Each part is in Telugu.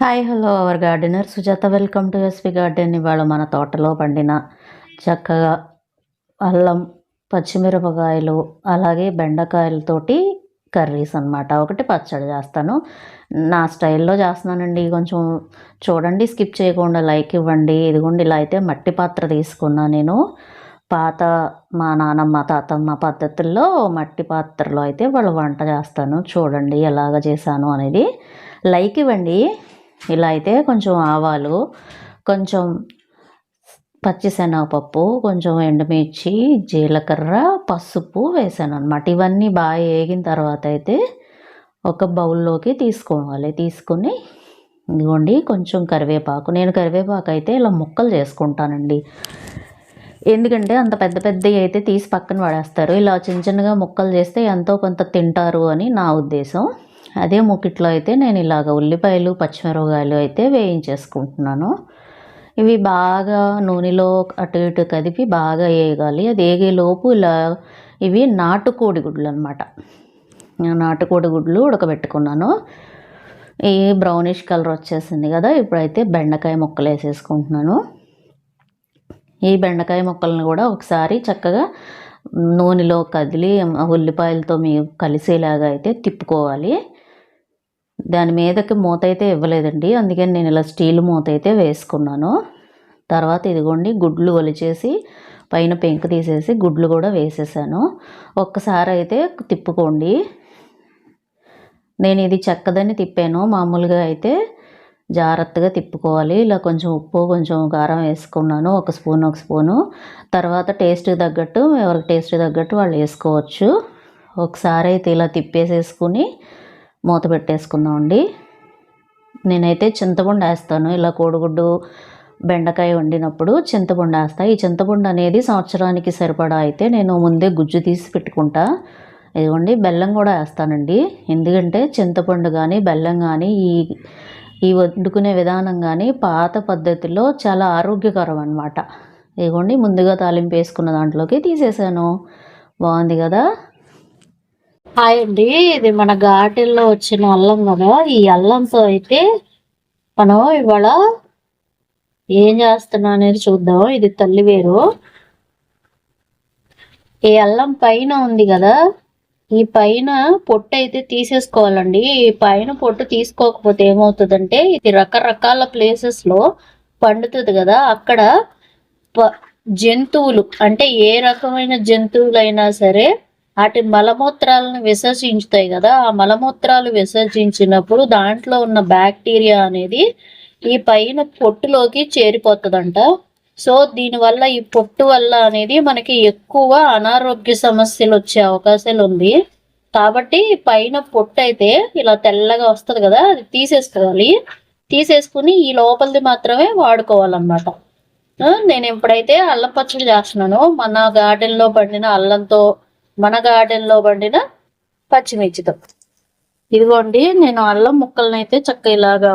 Hi hello our gardener. Sujatha welcome to SV garden. ఇవాళ మన తోటలో పండిన చక్కగా అల్లం పచ్చిమిరపకాయలు అలాగే బెండకాయలతోటి కర్రీస్ అన్నమాట. ఒకటి పచ్చడి చేస్తాను. నా స్టైల్లో చేస్తున్నానండి. కొంచెం చూడండి స్కిప్ చేయకుండా లైక్ ఇవ్వండి. ఇదిగోండి ఇలా అయితే మట్టి పాత్ర తీసుకున్నా నేను. పాత మా నానమ్మ తాతమ్మ పద్ధతుల్లో మట్టి పాత్రలో అయితే వాళ్ళు వంట చేస్తాను. చూడండి ఎలాగ చేశాను అనేది. లైక్ ఇవ్వండి. ఇలా అయితే కొంచెం ఆవాలు కొంచెం పచ్చిశనగపప్పు కొంచెం ఎండుమిర్చి జీలకర్ర పసుపు వేసాను అనమాట ఇవన్నీ బాగా వేగిన తర్వాత అయితే ఒక బౌల్లోకి తీసుకోవాలి. తీసుకొని ఇదిగోండి కొంచెం కరివేపాకు. నేను కరివేపాకు అయితే ఇలా ముక్కలు చేసుకుంటానండి. ఎందుకంటే అంత పెద్ద పెద్దవి అయితే తీసి పక్కన పడేస్తారు. ఇలా చిన్న చిన్నగా ముక్కలు చేస్తే ఎంతో కొంత తింటారు అని నా ఉద్దేశం. అదే మూకిట్లో అయితే నేను ఇలాగ ఉల్లిపాయలు పచ్చిమిరపకాయలు అయితే వేయించేసుకుంటున్నాను. ఇవి బాగా నూనెలో అటు ఇటు కదిపి బాగా వేయగాలి అది వేగేలోపు ఇలా ఇవి నాటుకోడి గుడ్లు అనమాట నాటుకోడి గుడ్లు ఉడకబెట్టుకున్నాను. ఈ బ్రౌనిష్ కలర్ వచ్చేసింది కదా ఇప్పుడైతే బెండకాయ ముక్కలు వేసేసుకుంటున్నాను. ఈ బెండకాయ ముక్కలను కూడా ఒకసారి చక్కగా నూనెలో కదిలి ఉల్లిపాయలతో మీ కలిసేలాగా అయితే తిప్పుకోవాలి. దాని మీదకి మూత అయితే ఇవ్వలేదండి. అందుకని నేను ఇలా స్టీల్ మూత అయితే వేసుకున్నాను. తర్వాత ఇదిగోండి గుడ్లు ఒలిచేసి పైన పెంకు తీసేసి గుడ్లు కూడా వేసేసాను. ఒక్కసారి అయితే తిప్పుకోండి. నేను ఇది చెక్కదని తిప్పాను. మామూలుగా అయితే జాగ్రత్తగా తిప్పుకోవాలి. ఇలా కొంచెం ఉప్పు కొంచెం కారం వేసుకున్నాను. ఒక స్పూన్ ఒక స్పూను. తర్వాత టేస్ట్కి తగ్గట్టు ఎవరికి టేస్ట్ తగ్గట్టు వాళ్ళు వేసుకోవచ్చు. ఒకసారి అయితే ఇలా తిప్పేసేసుకుని మూత పెట్టేసుకుందామండి. నేనైతే చింతపండు వేస్తాను. ఇలా కోడిగుడ్డు బెండకాయ వండినప్పుడు చింతపండు వేస్తా. ఈ చింతపండు అనేది సంవత్సరానికి సరిపడా అయితే నేను ముందే గుజ్జు తీసి పెట్టుకుంటా. ఇదిగోండి బెల్లం కూడా వేస్తానండి. ఎందుకంటే చింతపండు కానీ బెల్లం కానీ ఈ ఈ వండుకునే విధానం కానీ పాత పద్ధతిలో చాలా ఆరోగ్యకరం అనమాట ఇదిగోండి ముందుగా తాలింపు వేసుకున్న దాంట్లోకి తీసేసాను. బాగుంది కదా? హాయ్ అండి. ఇది మన గార్డెన్లో వచ్చిన అల్లం కదా. ఈ అల్లంతో అయితే మనం ఇవాళ ఏం చేస్తున్నా అనేది చూద్దాం. ఇది తల్లివేరు ఈ అల్లం పైన ఉంది కదా. ఈ పైన పొట్టు అయితే తీసేసుకోవాలండి. ఈ పైన పొట్టు తీసుకోకపోతే ఏమవుతుందంటే ఇది రకరకాల ప్లేసెస్లో పండుతుంది కదా. అక్కడ ప- జంతువులు అంటే ఏ రకమైన జంతువులైనా సరే వాటి మలమూత్రాలను విసర్జించుతాయి కదా ఆ మలమూత్రాలు విసర్జించినప్పుడు దాంట్లో ఉన్న బ్యాక్టీరియా అనేది ఈ పైన పొట్టులోకి చేరిపోతుందంట. సో దీనివల్ల ఈ పొట్టు వల్ల అనేది మనకి ఎక్కువ అనారోగ్య సమస్యలు వచ్చే అవకాశాలు ఉంది. కాబట్టి పైన పొట్టు అయితే ఇలా తెల్లగా వస్తుంది కదా అది తీసేసుకోవాలి. తీసేసుకుని ఈ లోపలిది మాత్రమే వాడుకోవాలన్నమాట. నేను ఎప్పుడైతే అల్లం పచ్చడి చేస్తున్నాను మన గార్డెన్లో పండిన అల్లంతో మన గార్డెన్లో పండిన పచ్చిమిర్చితో. ఇదిగోండి నేను అల్లం ముక్కలను అయితే చక్క ఇలాగా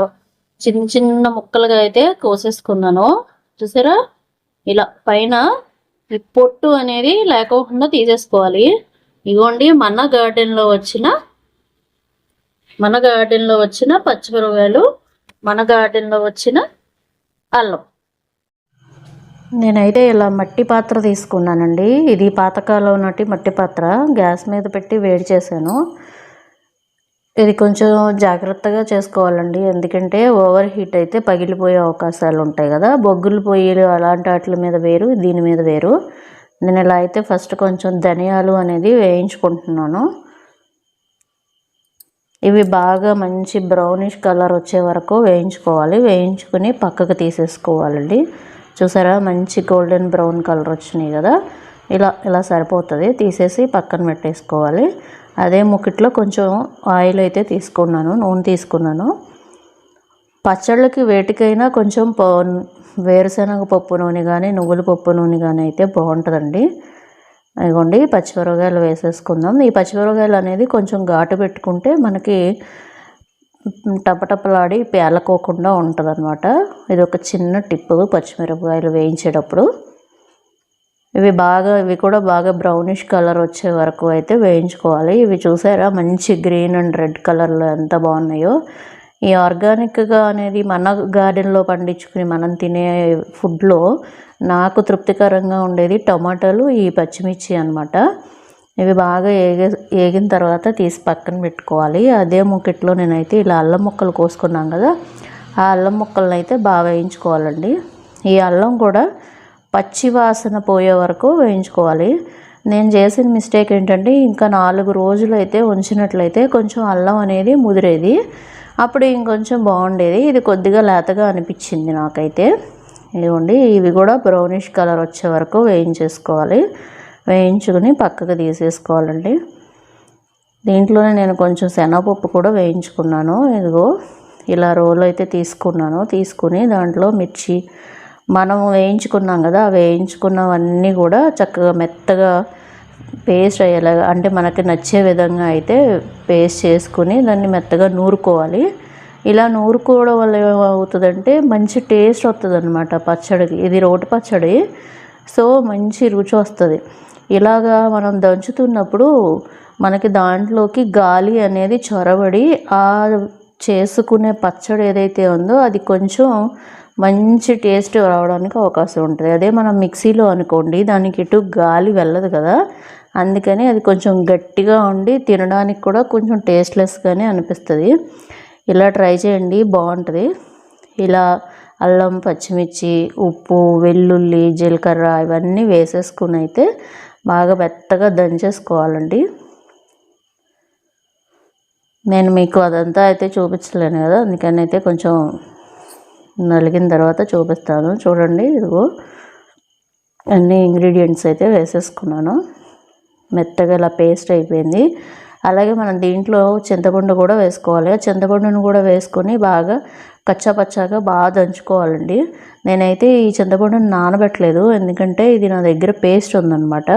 చిన్న చిన్న ముక్కలుగా అయితే కోసేసుకున్నాను. చూసారా? ఇలా పైన పొట్టు అనేది లేకోకుండా తీసేసుకోవాలి. ఇదిగోండి మన గార్డెన్లో వచ్చిన మన గార్డెన్లో వచ్చిన పచ్చిమిరపకాయలు మన గార్డెన్లో వచ్చిన అల్లం. నేనైతే ఇలా మట్టి పాత్ర తీసుకున్నానండి. ఇది పాతకాలం నాటి మట్టి పాత్ర. గ్యాస్ మీద పెట్టి వేడి చేశాను. ఇది కొంచెం జాగ్రత్తగా చేసుకోవాలండి. ఎందుకంటే ఓవర్ హీట్ అయితే పగిలిపోయే అవకాశాలు ఉంటాయి కదా. బొగ్గులు పొయ్యిలు అలాంటి వాటి మీద వేరు దీని మీద వేరు. నేను ఇలా అయితే ఫస్ట్ కొంచెం ధనియాలు అనేది వేయించుకుంటున్నాను. ఇవి బాగా మంచి బ్రౌనిష్ కలర్ వచ్చే వరకు వేయించుకోవాలి. వేయించుకుని పక్కకు తీసేసుకోవాలండి. చూసారా? మంచి గోల్డెన్ బ్రౌన్ కలర్ వచ్చినాయి కదా? ఇలా ఇలా సరిపోతుంది. తీసేసి పక్కన పెట్టేసుకోవాలి. అదే ముకిట్లో కొంచెం ఆయిల్ అయితే తీసుకున్నాను నూనె తీసుకున్నాను. పచ్చళ్ళకి వేటికైనా కొంచెం వేరుశనగ పప్పు నూనె కానీ నువ్వుల పప్పు నూనె కానీ అయితే బాగుంటుందండి. ఇదిగోండి పచ్చిమిరపకాయలు వేసేసుకుందాం. ఈ పచ్చిమిరపకాయలు అనేది కొంచెం ఘాటు పెట్టుకుంటే మనకి టపటపలాడి పేలకోకుండా ఉంటుంది అనమాట ఇది ఒక చిన్న టిప్పు పచ్చిమిరపకాయలు వేయించేటప్పుడు. ఇవి బాగా ఇవి కూడా బాగా బ్రౌనిష్ కలర్ వచ్చే వరకు అయితే వేయించుకోవాలి. ఇవి చూసారా? మంచి గ్రీన్ అండ్ రెడ్ కలర్లో ఎంత బాగున్నాయో. ఈ ఆర్గానిక్గా అనేది మన గార్డెన్లో పండించుకుని మనం తినే ఫుడ్లో నాకు తృప్తికరంగా ఉండేది టమాటాలు ఈ పచ్చిమిర్చి అనమాట ఇవి బాగా ఏగే ఏగిన తర్వాత తీసి పక్కన పెట్టుకోవాలి. అదే ముక్కట్లో నేనైతే ఇలా అల్లం ముక్కలు కోసుకున్నాం కదా ఆ అల్లం ముక్కలను అయితే బాగా వేయించుకోవాలండి. ఈ అల్లం కూడా పచ్చి వాసన పోయే వరకు వేయించుకోవాలి. నేను చేసిన మిస్టేక్ ఏంటంటే ఇంకా నాలుగు రోజులు అయితే ఉంచినట్లయితే కొంచెం అల్లం అనేది ముదిరేది. అప్పుడు ఇంకొంచెం బాగుండేది. ఇది కొద్దిగా లేతగా అనిపించింది నాకైతే. ఇదిగోండి ఇవి కూడా బ్రౌనిష్ కలర్ వచ్చే వరకు వేయించేసుకోవాలి. వేయించుకుని పక్కకు తీసేసుకోవాలండి. దీంట్లోనే నేను కొంచెం శనగపప్పు కూడా వేయించుకున్నాను. ఇదిగో ఇలా రోల్ అయితే తీసుకున్నాను. తీసుకుని దాంట్లో మిర్చి మనం వేయించుకున్నాం కదా వేయించుకున్నవన్నీ కూడా చక్కగా మెత్తగా పేస్ట్ అయ్యేలాగా అంటే మనకి నచ్చే విధంగా అయితే పేస్ట్ చేసుకుని దాన్ని మెత్తగా నూరుకోవాలి. ఇలా నూరుకోవడం వల్ల ఏమవుతుందంటే మంచి టేస్ట్ వస్తుంది అనమాట పచ్చడికి. ఇది రోటి పచ్చడి సో మంచి రుచి వస్తుంది. ఇలాగా మనం దంచుతున్నప్పుడు మనకి దాంట్లోకి గాలి అనేది చొరబడి ఆ చేసుకునే పచ్చడి ఏదైతే ఉందో అది కొంచెం మంచి టేస్ట్ రావడానికి అవకాశం ఉంటుంది. అదే మనం మిక్సీలో అనుకోండి దానికి ఇటు గాలి వెళ్ళదు కదా. అందుకని అది కొంచెం గట్టిగా ఉండి తినడానికి కూడా కొంచెం టేస్ట్లెస్గానే అనిపిస్తుంది. ఇలా ట్రై చేయండి బాగుంటుంది. ఇలా అల్లం పచ్చిమిర్చి ఉప్పు వెల్లుల్లి జీలకర్ర ఇవన్నీ వేసేసుకుని అయితే బాగా మెత్తగా దంచేసుకోవాలండి. నేను మీకు అదంతా అయితే చూపించలేను కదా అందుకని అయితే కొంచెం నలిగిన తర్వాత చూపిస్తాను. చూడండి ఇదిగో అన్ని ఇంగ్రీడియంట్స్ అయితే వేసేసుకున్నాను. మెత్తగా ఇలా పేస్ట్ అయిపోయింది. అలాగే మనం దీంట్లో చింతపండు కూడా వేసుకోవాలి. చింతపండును కూడా వేసుకొని బాగా కచ్చాపచ్చాగా బాగా దంచుకోవాలండి. నేనైతే ఈ చింతపండుని నానబెట్టలేదు. ఎందుకంటే ఇది నా దగ్గర పేస్ట్ ఉందన్నమాట.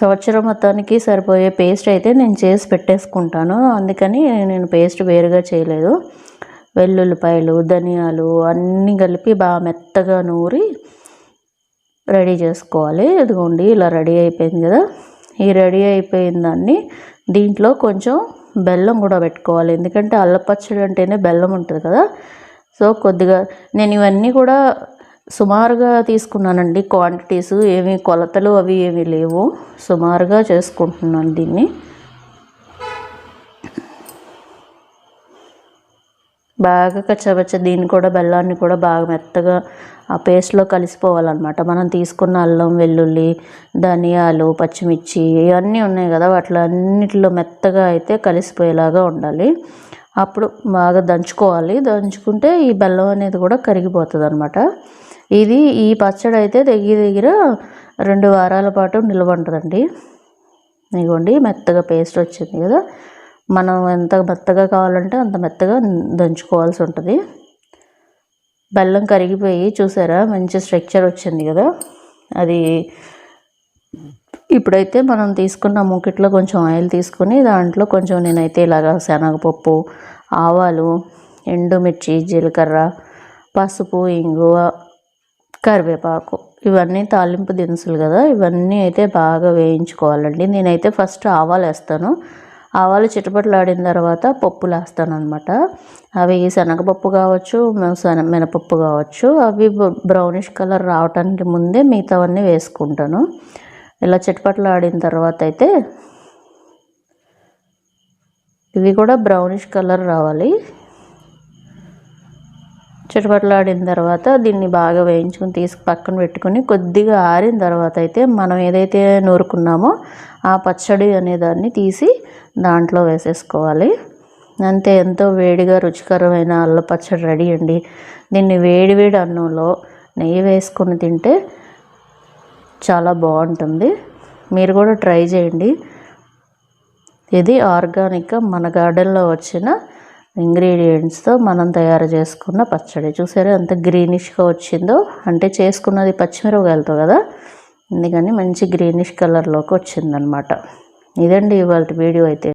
సంవత్సరం మొత్తానికి సరిపోయే పేస్ట్ అయితే నేను చేసి పెట్టేసుకుంటాను. అందుకని నేను పేస్ట్ వేరుగా చేయలేదు. వెల్లుల్లిపాయలు ధనియాలు అన్నీ కలిపి బాగా మెత్తగా నూరి రెడీ చేసుకోవాలి. ఇదిగోండి ఇలా రెడీ అయిపోయింది కదా. ఈ రెడీ అయిపోయిన దాన్ని దీంట్లో కొంచెం బెల్లం కూడా పెట్టుకోవాలి. ఎందుకంటే అల్లపచ్చడి అంటేనే బెల్లం ఉంటుంది కదా. సో కొద్దిగా నేను ఇవన్నీ కూడా సుమారుగా తీసుకున్నానండి. క్వాంటిటీస్ ఏమి కొలతలు అవి ఏమీ లేవు. సుమారుగా చేసుకుంటున్నాను దీన్ని. బాగా కచ్చబచ్చ దీన్ని కూడా బెల్లాన్ని కూడా బాగా మెత్తగా ఆ పేస్ట్లో కలిసిపోవాలన్నమాట. మనం తీసుకున్న అల్లం వెల్లుల్లి ధనియాలు పచ్చిమిర్చి ఇవన్నీ ఉన్నాయి కదా వాటిలో అన్నిటిలో మెత్తగా అయితే కలిసిపోయేలాగా ఉండాలి. అప్పుడు బాగా దంచుకోవాలి. దంచుకుంటే ఈ బెల్లం అనేది కూడా కరిగిపోతుంది అనమాట ఇది ఈ పచ్చడి అయితే దగ్గర దగ్గర రెండు వారాల పాటు నిల్వ ఉంటుందండి ఇదిగోండి మెత్తగా పేస్ట్ వచ్చింది కదా. మనం ఎంత మెత్తగా కావాలంటే అంత మెత్తగా దంచుకోవాల్సి ఉంటుంది. బెల్లం కరిగిపోయి చూసారా? మంచి స్ట్రక్చర్ వచ్చింది కదా. అది ఇప్పుడైతే మనం తీసుకున్న మూకిట్లో కొంచెం ఆయిల్ తీసుకొని దాంట్లో కొంచెం నేనైతే ఇలాగ శనగపప్పు ఆవాలు ఎండుమిర్చి జీలకర్ర పసుపు ఇంగువ కరివేపాకు ఇవన్నీ తాలింపు దినుసులు కదా. ఇవన్నీ అయితే బాగా వేయించుకోవాలండి. నేనైతే ఫస్ట్ ఆవాలు వేస్తాను. ఆవాలు చిటపట్లాడిన తర్వాత పప్పులు వేస్తాను అనమాట అవి శనగపప్పు కావచ్చు శన మినపప్పు కావచ్చు. అవి బ్రౌనిష్ కలర్ రావటానికి ముందే మిగతావన్నీ వేసుకుంటాను. ఇలా చిటపట్లాడిన తర్వాత అయితే ఇవి కూడా బ్రౌనిష్ కలర్ రావాలి. చిటపట్లాడిన తర్వాత దీన్ని బాగా వేయించుకొని తీసుకు పక్కన పెట్టుకొని కొద్దిగా ఆరిన తర్వాత అయితే మనం ఏదైతే నూరుకున్నామో ఆ పచ్చడి అనే దాన్ని తీసి దాంట్లో వేసేసుకోవాలి. అంతే ఎంతో వేడిగా రుచికరమైన అల్ల పచ్చడి రెడీ అండి. దీన్ని వేడి వేడి అన్నంలో నెయ్యి వేసుకొని తింటే చాలా బాగుంటుంది. మీరు కూడా ట్రై చేయండి. ఇది ఆర్గానిక్గా మన గార్డెన్లో వచ్చిన ఇంగ్రీడియంట్స్తో మనం తయారు చేసుకున్న పచ్చడి. చూసారా ఎంత గ్రీనిష్గా వచ్చిందో? అంటే చేసుకున్నది పచ్చిమిరపకాయలతో కదా? అందుకని మంచి గ్రీనిష్ కలర్లోకి వచ్చిందనమాట. ఇదండి ఇవాళ వీడియో అయితే.